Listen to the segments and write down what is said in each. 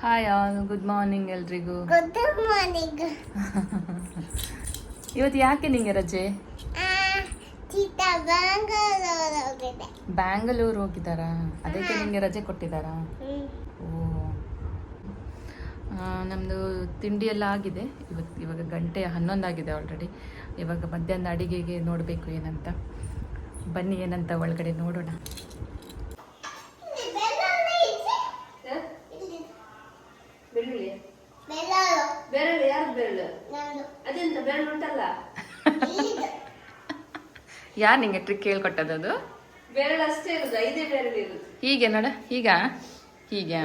Hi all good morning ಎಲ್ರಿಗೂ. Good morning ಇವತ್ತು ಯಾಕೆ ನಿಂಗೆ ರಜೆ? ಬ್ಯಾಂಗ್ಳೂರ್ ಬ್ಯಾಂಗಲೂರು ಹೋಗಿದ್ದಾರಾ? ಅದಕ್ಕೆ ನಿಂಗೆ ರಜೆ ಕೊಟ್ಟಿದ್ದಾರಾ? ಓ. ನಮ್ಮದು ನಮ್ದು ತಿಂಡಿ ಎಲ್ಲ ಆಗಿದೆ. ಇವತ್ತು ಇವಾಗ ಗಂಟೆ ಹನ್ನೊಂದಾಗಿದೆ ಆಲ್ರೆಡಿ ಇವಾಗ ಮಧ್ಯಾಹ್ನ ಅಡಿಗೆಗೆ ನೋಡಬೇಕು ಏನಂತ. ಬನ್ನಿ ಏನಂತ ಒಳಗಡೆ ನೋಡೋಣ ಬೆಳ್ಳುಳ್ಳಿ ಬೆಳ್ಳೂರು ಬೆರಳು ಯಾರು ಬೆರಳು ನಂದು ಅದೆಂತ ಬೆರಳು ಉಂಟಲ್ಲ ಇದು ಯಾರು ನಿಂಗೆ ಟ್ರಿಕ್ ಹೇಳ್ಕೊಟ್ಟದ್ದು ಅದು? ಬೆರಳು ಅಷ್ಟೇ ಇರುದು ಐದೇ ಬೆರಳು ಇರೋದು. ಹೀಗೆ ನೋಡ ಈಗ? ಹೀಗೆ?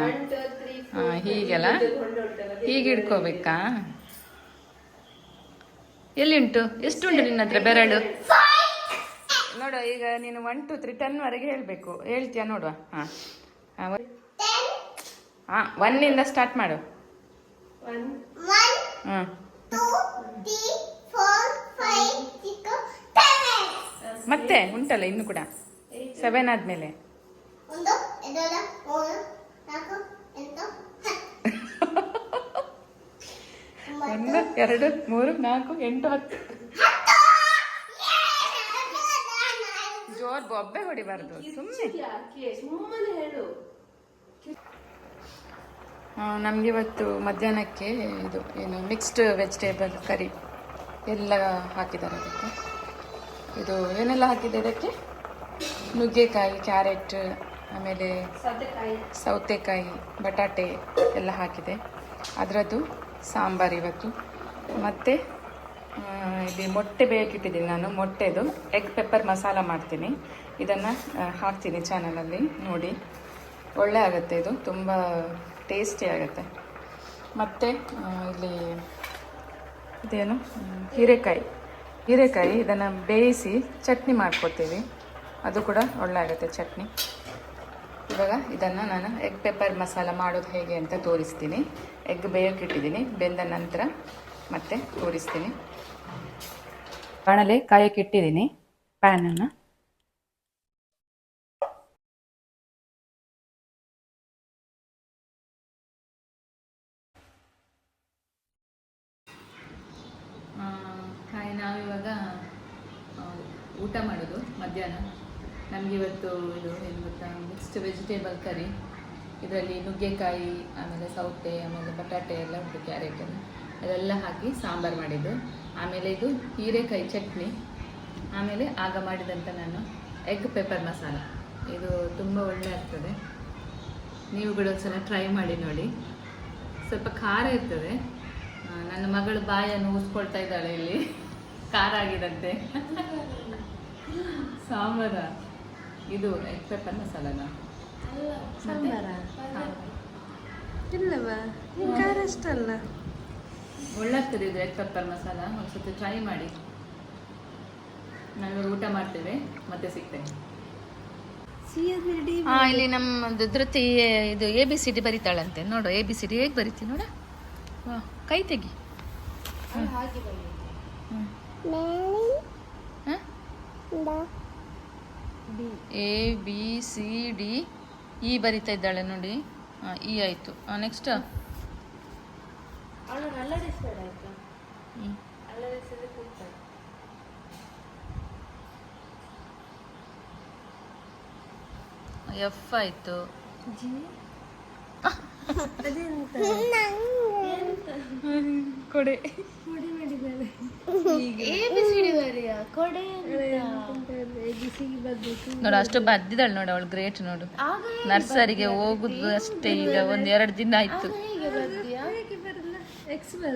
ಹಾ ಹೀಗೆಲ್ಲ? ಹೀಗೆ ಹಿಡ್ಕೋಬೇಕಾ? ಎಲ್ಲಿ ಉಂಟು? ಎಷ್ಟು ಉಂಟು ನಿನ್ನ ಹತ್ರ ಬೆರಳು? ನೋಡು ಈಗ ನೀನು ಒನ್ ಟು ತ್ರೀ ಟೆನ್ ವರೆಗೆ ಹೇಳಬೇಕು. ಹೇಳ್ತೀಯಾ ನೋಡುವ? ಹಾಂ. ಹಾಂ ಒನ್ನಿಂದ ಸ್ಟಾರ್ಟ್ ಮಾಡು. ಒನ್ ಮತ್ತೆ ಉಂಟಲ್ಲ ಇನ್ನು ಕೂಡ. ಸೆವೆನ್ ಆದ್ಮೇಲೆ. ಒಂದು, ಎರಡು, ಮೂರು, ನಾಲ್ಕು, ಎಂಟು, ಹತ್ತು. ಜೋರ್ ಬೊಬ್ಬೆ ಹೊಡಿಬಾರ್ದು. ಸುಮ್ಮನೆ. ನಮಗೆ ಇವತ್ತು ಮಧ್ಯಾಹ್ನಕ್ಕೆ ಇದು, ಏನು ಮಿಕ್ಸ್ಡ್ ವೆಜಿಟೇಬಲ್ ಕರಿ ಎಲ್ಲ ಹಾಕಿದ್ದಾರೆ ಅದಕ್ಕೆ. ಇದು ಏನೆಲ್ಲ ಹಾಕಿದೆ ಇದಕ್ಕೆ ನುಗ್ಗೆಕಾಯಿ, ಕ್ಯಾರೆಟ್, ಆಮೇಲೆ ಸೌತೆಕಾಯಿ, ಬಟಾಟೆ ಎಲ್ಲ ಹಾಕಿದೆ. ಅದರದ್ದು ಸಾಂಬಾರು ಇವತ್ತು. ಮತ್ತು ಇದು ಮೊಟ್ಟೆ ಬೇಕಿಟ್ಟಿದ್ದೀನಿ ನಾನು, ಮೊಟ್ಟೆದು. ಎಗ್ ಪೆಪ್ಪರ್ ಮಸಾಲ ಮಾಡ್ತೀನಿ. ಇದನ್ನು ಹಾಕ್ತೀನಿ ಚಾನಲಲ್ಲಿ ನೋಡಿ. ಒಳ್ಳೆ ಆಗುತ್ತೆ ಇದು. ತುಂಬ ಟೇಸ್ಟಿ ಆಗುತ್ತೆ. ಮತ್ತು ಇಲ್ಲಿ ಇದೇನು? ಹೀರೆಕಾಯಿ. ಹೀರೆಕಾಯಿ ಇದನ್ನು ಬೇಯಿಸಿ ಚಟ್ನಿ ಮಾಡ್ಕೊತೀವಿ. ಅದು ಕೂಡ ಒಳ್ಳೆ ಆಗುತ್ತೆ ಚಟ್ನಿ. ಇವಾಗ ಇದನ್ನು ನಾನು ಎಗ್ ಪೆಪ್ಪರ್ ಮಸಾಲ ಮಾಡೋದು ಹೇಗೆ ಅಂತ ತೋರಿಸ್ತೀನಿ. ಎಗ್ ಬೇಯೋಕೆ ಇಟ್ಟಿದ್ದೀನಿ. ಬೆಂದ ನಂತರ ಮತ್ತೆ ತೋರಿಸ್ತೀನಿ. ಬಾಣಲೆ ಕಾಯಕ್ಕಿಟ್ಟಿದ್ದೀನಿ ಪ್ಯಾನನ್ನು ಊಟ ಮಾಡೋದು ಮಧ್ಯಾಹ್ನ. ನಮಗೆ ಇವತ್ತು ಇದು ಏನು ಗೊತ್ತಾ ಮಿಕ್ಸ್ಡ್ ವೆಜಿಟೇಬಲ್ ಕರಿ ಇದರಲ್ಲಿ ನುಗ್ಗೆಕಾಯಿ, ಆಮೇಲೆ ಸೌತೆ, ಆಮೇಲೆ ಬಟಾಟೆ ಎಲ್ಲ ಉಂಟು ಕ್ಯಾರೆಟ್ ಅದೆಲ್ಲ ಹಾಕಿ ಸಾಂಬಾರು ಮಾಡಿದ್ದು. ಆಮೇಲೆ ಇದು ಹೀರೆಕಾಯಿ ಚಟ್ನಿ. ಆಮೇಲೆ ಆಗ ಮಾಡಿದಂಥ ನಾನು ಎಗ್ ಪೆಪ್ಪರ್ ಮಸಾಲ. ಇದು ತುಂಬ ಒಳ್ಳೆ ಆಗ್ತದೆ. ನೀವು ಕೂಡ ಒಂದ್ಸಲ ಟ್ರೈ ಮಾಡಿ ನೋಡಿ. ಸ್ವಲ್ಪ ಖಾರ ಇರ್ತದೆ. ನನ್ನ ಮಗಳು ಬಾಯನ್ನು ಉಸ್ಕೊಳ್ತಾ ಇದ್ದಾಳೆ ಇಲ್ಲಿ. ಖಾರ ಆಗಿದಂತೆ. ಸಾಂಬಾರ. ಇದು ಎಗ್ ಪೆಪ್ಪರ್ ಮಸಾಲನ ಸಾಂಬಾರ. ಇಲ್ಲವಾ ಖಾರ ಅಷ್ಟಲ್ಲ ಒಳ್ಳಾಗ್ತದೆ ಇದು ಎಗ್ ಪೆಪ್ಪರ್ ಮಸಾಲ ಒಂದ್ಸತಿ ಟ್ರೈ ಮಾಡಿ. ನಾನು ಊಟ ಮಾಡ್ತೇವೆ ಮತ್ತೆ ಸಿಗ್ತೇನೆ. ಹಾ ಇಲ್ಲಿ ನಮ್ಮ ಧೃತಿ ಇದು ಎ ಬಿ ಸಿ ಡಿ ಬರೀತಾಳಂತೆ. ನೋಡು ಎ ಬಿ ಸಿ ಡಿ ಹೇಗೆ ಬರೀತಿ ನೋಡ. ವಾ. ಕೈ ತೆಗಿ. ಹ್ಞೂ A B C D. E ಬರಿತಾ ಇದ್ದಾಳೆ ನೋಡಿ. ಹಾಂ ಇ ಆಯಿತು. ನೆಕ್ಸ್ಟ್ ಎಫ್ ಆಯಿತು? ಜಿ? ಅದೆಂತ ಕೊಡೆ. ನೋಡು ಅಷ್ಟು ಬದ್ದಿದ್ದಾಳೆ ನೋಡು ಅವಳು ಗ್ರೇಟ್ ನೋಡು. ನರ್ಸರಿಗೆ ಹೋಗುದು ಅಷ್ಟೇ ಈಗ ಒಂದ್ ಎರಡು ದಿನ ಆಯ್ತು.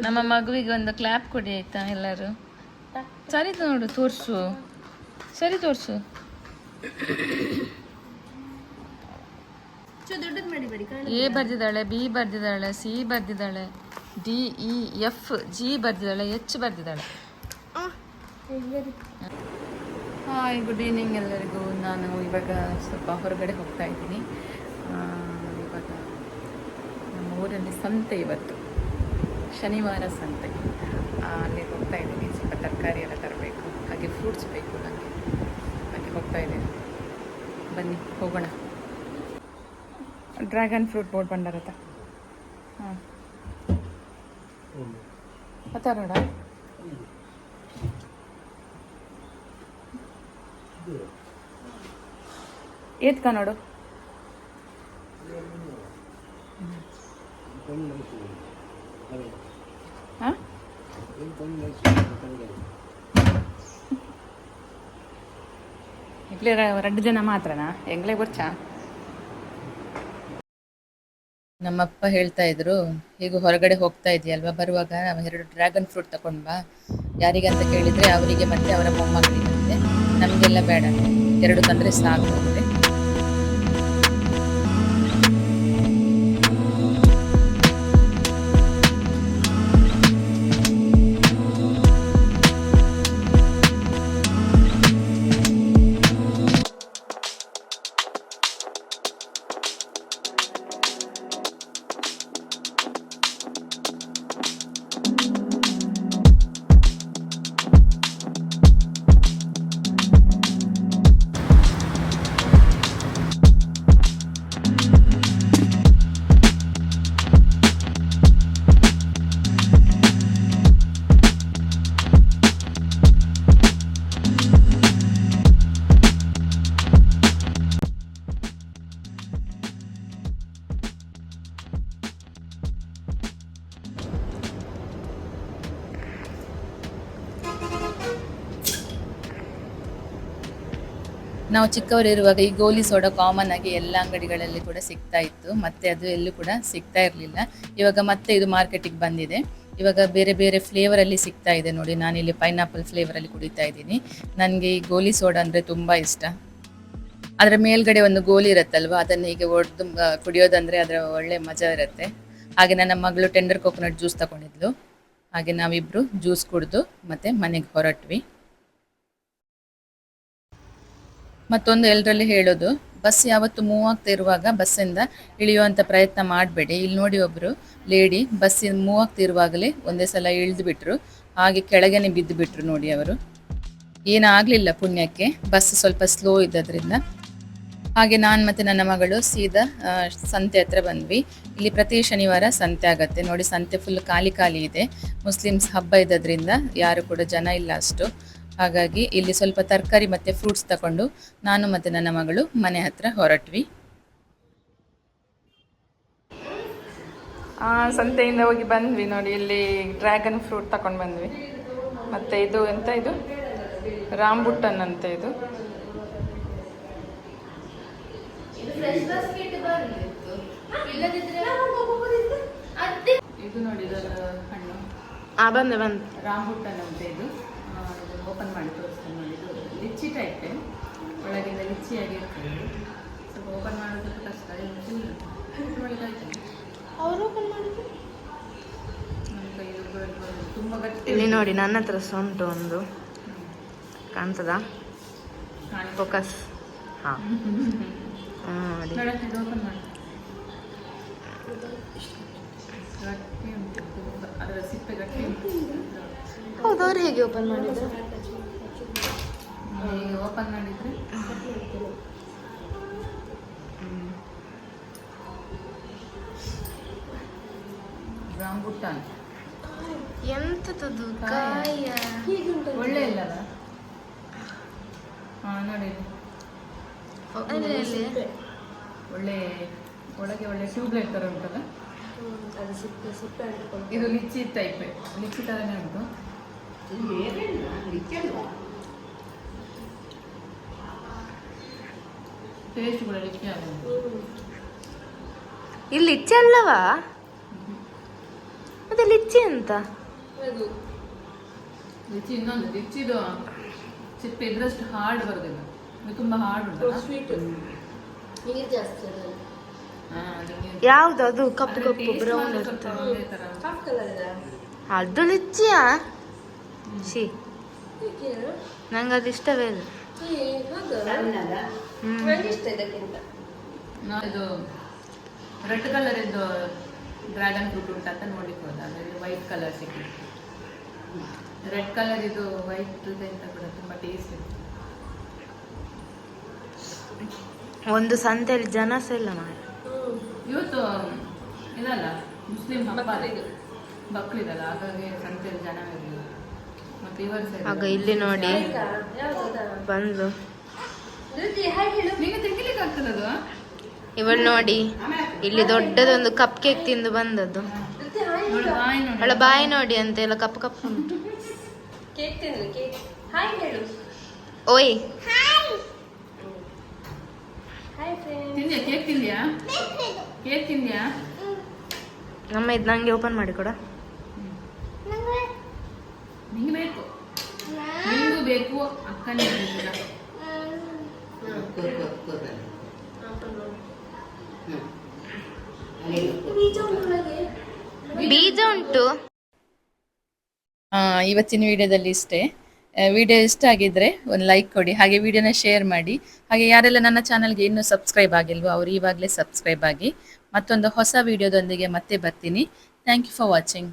ನಮ್ಮ ಮಗುವಿಗೆ ಒಂದು ಕ್ಲಾಪ್ ಕೊಡಿ ಆಯ್ತಾ ಎಲ್ಲರೂ? ಸರಿ ನೋಡು ತೋರ್ಸು. ಸರಿ ತೋರಿಸು. ಎ ಬರ್ದಿದ್ದಾಳೆ ಬಿ ಬರ್ದಿದ್ದಾಳೆ ಸಿ ಬರ್ದಿದ್ದಾಳೆ ಡಿ ಇ ಎಫ್ ಜಿ ಬರ್ದಿದ್ದಾಳೆ ಎಚ್ ಬರ್ದಿದ್ದಾಳೆ. ಹಾಯ್ ಗುಡ್ ಈವ್ನಿಂಗ್ ಎಲ್ಲರಿಗೂ. ನಾನು ಇವಾಗ ಸ್ವಲ್ಪ ಹೊರಗಡೆ ಹೋಗ್ತಾ ಇದ್ದೀನಿ. ಇವಾಗ ನಮ್ಮ ಊರಲ್ಲಿ ಸಂತೆ ಇವತ್ತು. ಶನಿವಾರ ಸಂತೆ. ಅಲ್ಲಿ ಹೋಗ್ತಾ ಇದ್ದೀನಿ. ಸ್ವಲ್ಪ ತರಕಾರಿ ಎಲ್ಲ ತರಬೇಕು. ಹಾಗೆ ಫ್ರೂಟ್ಸ್ ಬೇಕು ನನಗೆ ಹಾಗೆ ಹೋಗ್ತಾ ಇದ್ದೀನಿ. ಬನ್ನಿ ಹೋಗೋಣ. ಡ್ರ್ಯಾಗನ್ ಫ್ರೂಟ್ ಬೋರ್ಡ್ ಬಂಡಾರತ ಹಾಂ. ಅತ್ತಾರೋಡ ಏತ್ಕ ನೋಡು. ಹಾಂ? ಇಡ್ಲಿ ಎರಡು ಜನ ಮಾತ್ರನಾ? ಎಂಗ್ಲೇ ಗೊಚ್ಚಾ ನಮ್ಮಪ್ಪ ಹೇಳ್ತಾ ಇದ್ರು ಈಗ ಹೊರಗಡೆ ಹೋಗ್ತಾ ಇದೆಯಲ್ವಾ? ಬರುವಾಗ ಎರಡು ಡ್ರ್ಯಾಗನ್ ಫ್ರೂಟ್ ತಗೊಂಡ್ ಬಾ. ಯಾರಿಗಂತ ಕೇಳಿದ್ರೆ ಅವರಿಗೆ ಮತ್ತೆ ಅವರ ಮೊಮ್ಮಗಳಿಗೆ ನಮಗೆಲ್ಲ ಬೇಡ. ಎರಡು ತಂದ್ರೆ ಸಾಕು. ಅಂತೆ ನಾವು ಚಿಕ್ಕವರಿರುವಾಗ ಈ ಗೋಲಿ ಸೋಡಾ ಕಾಮನ್ ಆಗಿ ಎಲ್ಲ ಅಂಗಡಿಗಳಲ್ಲಿ ಕೂಡ ಸಿಗ್ತಾ ಇತ್ತು. ಮತ್ತೆ ಅದು ಎಲ್ಲೂ ಕೂಡ ಸಿಗ್ತಾ ಇರಲಿಲ್ಲ. ಇವಾಗ ಮತ್ತೆ ಇದು ಮಾರ್ಕೆಟಿಗೆ ಬಂದಿದೆ. ಇವಾಗ ಬೇರೆ ಬೇರೆ ಫ್ಲೇವರ್ ಅಲ್ಲಿ ಸಿಗ್ತಾ ಇದೆ ನೋಡಿ. ನಾನು ಇಲ್ಲಿ ಪೈನಾಪಲ್ ಫ್ಲೇವರ್ ಅಲ್ಲಿ ಕುಡಿತಾ ಇದ್ದೀನಿ. ನನಗೆ ಈ ಗೋಲಿ ಸೋಡಾ ಅಂದರೆ ತುಂಬ ಇಷ್ಟ. ಅದರ ಮೇಲ್ಗಡೆ ಒಂದು ಗೋಲಿ ಇರುತ್ತಲ್ವ, ಅದನ್ನು ಹೀಗೆ ಒಡೆದು ಕುಡಿಯೋದಂದರೆ ಅದರ ಒಳ್ಳೆ ಮಜಾ ಇರುತ್ತೆ. ಹಾಗೆ ನನ್ನ ಮಗಳು ಟೆಂಡರ್ ಕೋಕೋನಟ್ ಜ್ಯೂಸ್ ತಗೊಂಡಿದ್ಲು. ಹಾಗೆ ನಾವಿಬ್ಬರು ಜ್ಯೂಸ್ ಕುಡಿದು ಮತ್ತೆ ಮನೆಗೆ ಹೊರಟ್ವಿ. ಮತ್ತೊಂದು ಎಲ್ಲರಲ್ಲಿ ಹೇಳೋದು, ಬಸ್ ಯಾವತ್ತು ಮೂವ್ ಆಗ್ತಾ ಇರುವಾಗ ಬಸ್ಸಿಂದ ಇಳಿಯುವಂಥ ಪ್ರಯತ್ನ ಮಾಡಬೇಡಿ. ಇಲ್ಲಿ ನೋಡಿ ಒಬ್ರು, ಲೇಡಿ ಬಸ್ ಮೂವ್ ಆಗ್ತಾ ಇರುವಾಗಲೇ ಒಂದೇ ಸಲ ಇಳಿದು ಬಿಟ್ರು ಹಾಗೆ ಕೆಳಗೆನೆ ಬಿದ್ದು ಬಿಟ್ರು ನೋಡಿ ಅವರು. ಏನಾಗ್ಲಿಲ್ಲ ಪುಣ್ಯಕ್ಕೆ, ಬಸ್ ಸ್ವಲ್ಪ ಸ್ಲೋ ಇದ್ದದ್ರಿಂದ. ಹಾಗೆ ನಾನು ಮತ್ತೆ ನನ್ನ ಮಗಳು ಸೀದಾ ಸಂತೆ ಹತ್ರ ಬಂದ್ವಿ. ಇಲ್ಲಿ ಪ್ರತಿ ಶನಿವಾರ ಸಂತೆ ಆಗತ್ತೆ. ನೋಡಿ ಸಂತೆ ಫುಲ್ ಖಾಲಿ ಖಾಲಿ ಇದೆ. ಮುಸ್ಲಿಮ್ಸ್ ಹಬ್ಬ ಇದ್ದದ್ರಿಂದ ಯಾರು ಕೂಡ ಜನ ಇಲ್ಲ ಅಷ್ಟು. ಹಾಗಾಗಿ ಇಲ್ಲಿ ಸ್ವಲ್ಪ ತರಕಾರಿ ಮತ್ತು ಫ್ರೂಟ್ಸ್ ತಗೊಂಡು ನಾನು ಮತ್ತು ನನ್ನ ಮಗಳು ಮನೆ ಹತ್ರ ಹೊರಟ್ವಿ. ಸಂತೆಯಿಂದ ಹೋಗಿ ಬಂದ್ವಿ ನೋಡಿ ಇಲ್ಲಿ ಡ್ರ್ಯಾಗನ್ ಫ್ರೂಟ್ ತಗೊಂಡು ಬಂದ್ವಿ. ಮತ್ತು ಇದು ಎಂತ ಇದು? ರಾಂಬುಟ್ಟನ್ ಅಂತ ಇದು. ಇದು ನೋಡಿ ಇದರ ಹಣ್ಣು. ಆ ಬಂದೆ ಬಂದು. ರಾಂಬುಟ್ಟನ್ ಅಂತ ಇದು. ಓಪನ್ ಮಾಡಿ ತೋರಿಸ್ತೇನೆ ನೋಡಿ ಇದು ಲಿಚ್ಚಿ ಟೈಪ್ ಒಳಗಿಂದ ಲಿಚ್ಚಿಯಾಗಿ ಇರ್ತದೆ ಸ್ವಲ್ಪ ಓಪನ್ ಮಾಡೋದು ಸ್ವಲ್ಪ ಕಷ್ಟ. ಅವರು ಓಪನ್ ಮಾಡಿದ್ರು? ತುಂಬ ಗಟ್ಟಿ ಇಲ್ಲಿ ನೋಡಿ ನನ್ನ ಹತ್ರ ಸೊಂಟು ಒಂದು. ಕಾಣ್ತದ. ಫೋಕಸ್ ಹಾಂ. ಓಪನ್ ಮಾಡಿ ಗಟ್ಟಿ ಉಂಟು. ತುಂಬ ಅದರ ಸಿಪ್ಪೆ ಗಟ್ಟಿ ಉಂಟು. ಹೌದು ಅವ್ರು ಹೇಗೆ ಓಪನ್ ಮಾಡಿದ್ರು? ಈಗ ಓಪನ್ ಮಾಡಿದ್ರೆ? ರಾಂಬುಟ್ಟಾನ್ ಎಂತದ್ದು ಕಾಯ? ಒಳ್ಳೆ ಇಲ್ಲಲ್ಲ ಹಾಂ ನೋಡಿ. ಒಳ್ಳೆ ಒಳಗೆ ಒಳ್ಳೆ ಟ್ಯೂಬ್ಲೈಟ್ ತರ ಉಂಟಲ್ಲ? ಅದು ಸಿಪ್ಪೆ ಸಿಪ್ಪೆ ಇದು ಲಿಚ್ಚಿ ಟೈಪ್. ಲಿಚ್ಚಿ ತರನೇ ಉಂಟು. ಟೇಸ್ಟ್ ಕೂಡ ಆಗುತ್ತೆ. ಇಲ್ಲಿ ಲಿಚ್ಚಿ ಅಲ್ಲವಾ? ಮತ್ತೆ ಲಿಚ್ಚಿ ಅಂತ. ಲಿಚ್ಚಿ ಇನ್ನೊಂದು ಲಿಚ್ಚಿದು ಸಿಪ್ಪೆ ಇದ್ರಷ್ಟು ಹಾರ್ಡ್ ಬರೋದಿಲ್ಲ. ಇದು ತುಂಬ ಹಾರ್ಡ್ ಉಂಟು ಸ್ವೀಟ್ ನೀರು ಜಾಸ್ತಿ ಯಾವ್ದು ಅದು? ಕಪ್ಪು ಕಪ್ಪು ಬ್ರೌನ್. ಅದು ಲಿಚ್ಚಿಯಾ? ಸಿ ನಂಗೆ ಅದು ಇಷ್ಟವೇ ಇಲ್ಲ. ಇದು ರೆಡ್ ಕಲರ್ ಇದ್ದು ಡ್ರ್ಯಾಗನ್ ಫ್ರೂಟ್ ಅಂತ ನೋಡ್ಲಿಕ್ಕೆ ಹೋದ ಅದರಲ್ಲಿ ವೈಟ್ ಕಲರ್ ಸಿಕ್ಕಿ ರೆಡ್ ಕಲರ್ ಇದು ವೈಟ್ ಅಂತ ಕೂಡ ತುಂಬಾ ಟೇಸ್ಟ್ ಇತ್ತು ಒಂದು ಸಂತೆಯಲ್ಲಿ ಜನ ಸಹ ಇಲ್ಲ ಮಾರೆ ಇವತ್ತು ಇದಲ್ಲ ಮುಸ್ಲಿಂ ಹಬ್ಬ ಬಕ್ರೀದಲ್ಲ ಹಾಗಾಗಿ ಸಂತೆಯಲ್ಲಿ ಜನ ಇರಲಿಲ್ಲ. ಆಗ ಇಲ್ಲಿ ನೋಡಿ ಬಂದು. ಇವಳು ನೋಡಿ ಇಲ್ಲಿ ದೊಡ್ಡದೊಂದು ಕಪ್ ಕೇಕ್ ತಿಂದು ಬಂದದ್ದು. ನೋಡು ಬಾಯಿ ನೋಡಿ. ಅವಳ ಬಾಯಿ ನೋಡಿ ಅಂತ ಎಲ್ಲ ಕಪ್ ಕಪ್ ಉಂಟು. ಕೇಕ್ ತಿಂದ್ರು ಕೇಕ್ ಹಾಯ್ ಹೇಳು. ಓಯ್. ನಮ್ಮ ಇದು ನಂಗೆ ಓಪನ್ ಮಾಡಿ ಕೊಡ. ನಿಂಗೆ ಬೇಕು? ನಿಂಗೂ ಬೇಕು ಅಕ್ಕನಿಗೆ ಬೇಕು. ಬೀಜ ಉಂಟು. ಇವತ್ತಿನ ವಿಡಿಯೋದಲ್ಲಿ ಇಷ್ಟೇ. ವಿಡಿಯೋ ಇಷ್ಟ ಆಗಿದ್ರೆ ಒಂದು ಲೈಕ್ ಕೊಡಿ ಹಾಗೆ ವಿಡಿಯೋನ ಶೇರ್ ಮಾಡಿ. ಹಾಗೆ ಯಾರೆಲ್ಲ ನನ್ನ ಚಾನಲ್ಗೆ ಇನ್ನೂ ಸಬ್ಸ್ಕ್ರೈಬ್ ಆಗಿಲ್ವೋ ಅವ್ರು ಈವಾಗಲೇ ಸಬ್ಸ್ಕ್ರೈಬ್ ಆಗಿ ಮತ್ತೊಂದು ಹೊಸ ವಿಡಿಯೋದೊಂದಿಗೆ ಮತ್ತೆ ಬರ್ತೀನಿ. Thank you for watching